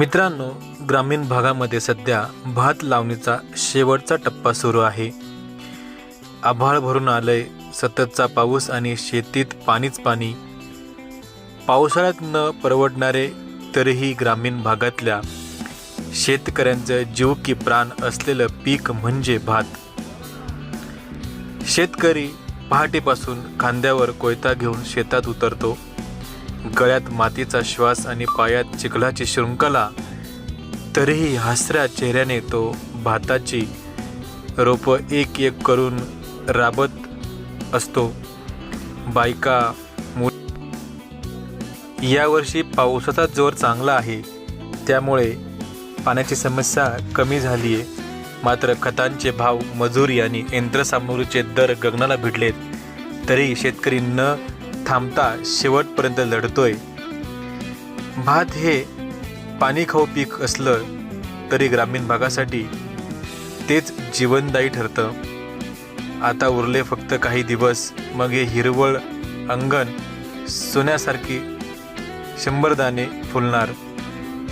मित्रांनो ग्रामीण भागामध्ये सध्या भात लावणीचा शेवटचा टप्पा सुरू आहे. आभाळ भरून आलंय सततचा पाऊस आणि शेतीत पाणीच पाणी. पावसाळ्यात न परवडणारे तरीही ग्रामीण भागातल्या शेतकऱ्यांचं जीव की प्राण असलेलं पीक म्हणजे भात. शेतकरी पहाटेपासून खांद्यावर कोयता घेऊन शेतात उतरतो. गळ्यात मातीचा श्वास आणि पायात चिखलाची शृंखला तरीही हसऱ्या चेहऱ्याने तो भाताची रोपं एक एक करून राबत असतो. बायका मु यावर्षी पावसाचा जोर चांगला आहे. त्यामुळे पाण्याची समस्या कमी झाली आहे मात्र खतांचे भाव मजुरी आणि यंत्रसामुग्रीचे दर गगनाला भिडलेत. तरी शेतकरी न थांबता शेवटपर्यंत लढतोय. भात हे पाणी खाऊ पीक असलं तरी ग्रामीण भागासाठी तेच जीवनदायी ठरतं. आता उरले फक्त काही दिवस मग हे हिरवळ अंगण सोन्यासारखी शंभर दाणे फुलणार.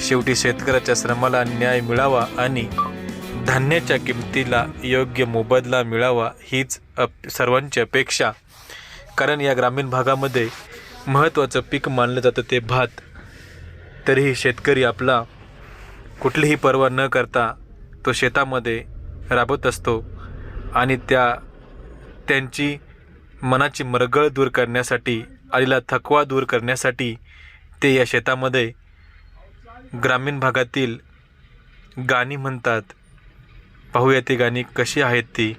शेवटी शेतकऱ्याच्या श्रमाला न्याय मिळावा आणि धान्याच्या किमतीला योग्य मोबदला मिळावा हीच अप सर्वांची अपेक्षा. कारण या ग्रामीण भागामध्ये महत्त्वाचं पीक मानलं जातं ते भात. तरीही शेतकरी आपला कुठलीही पर्वा न करता तो शेतामध्ये राबत असतो आणि त्या त्यांची मनाची मरगळ दूर करण्यासाठी आलेला थकवा दूर करण्यासाठी ते या शेतामध्ये ग्रामीण भागातील गाणी म्हणतात. पाहूया ती गाणी कशी आहेत ती.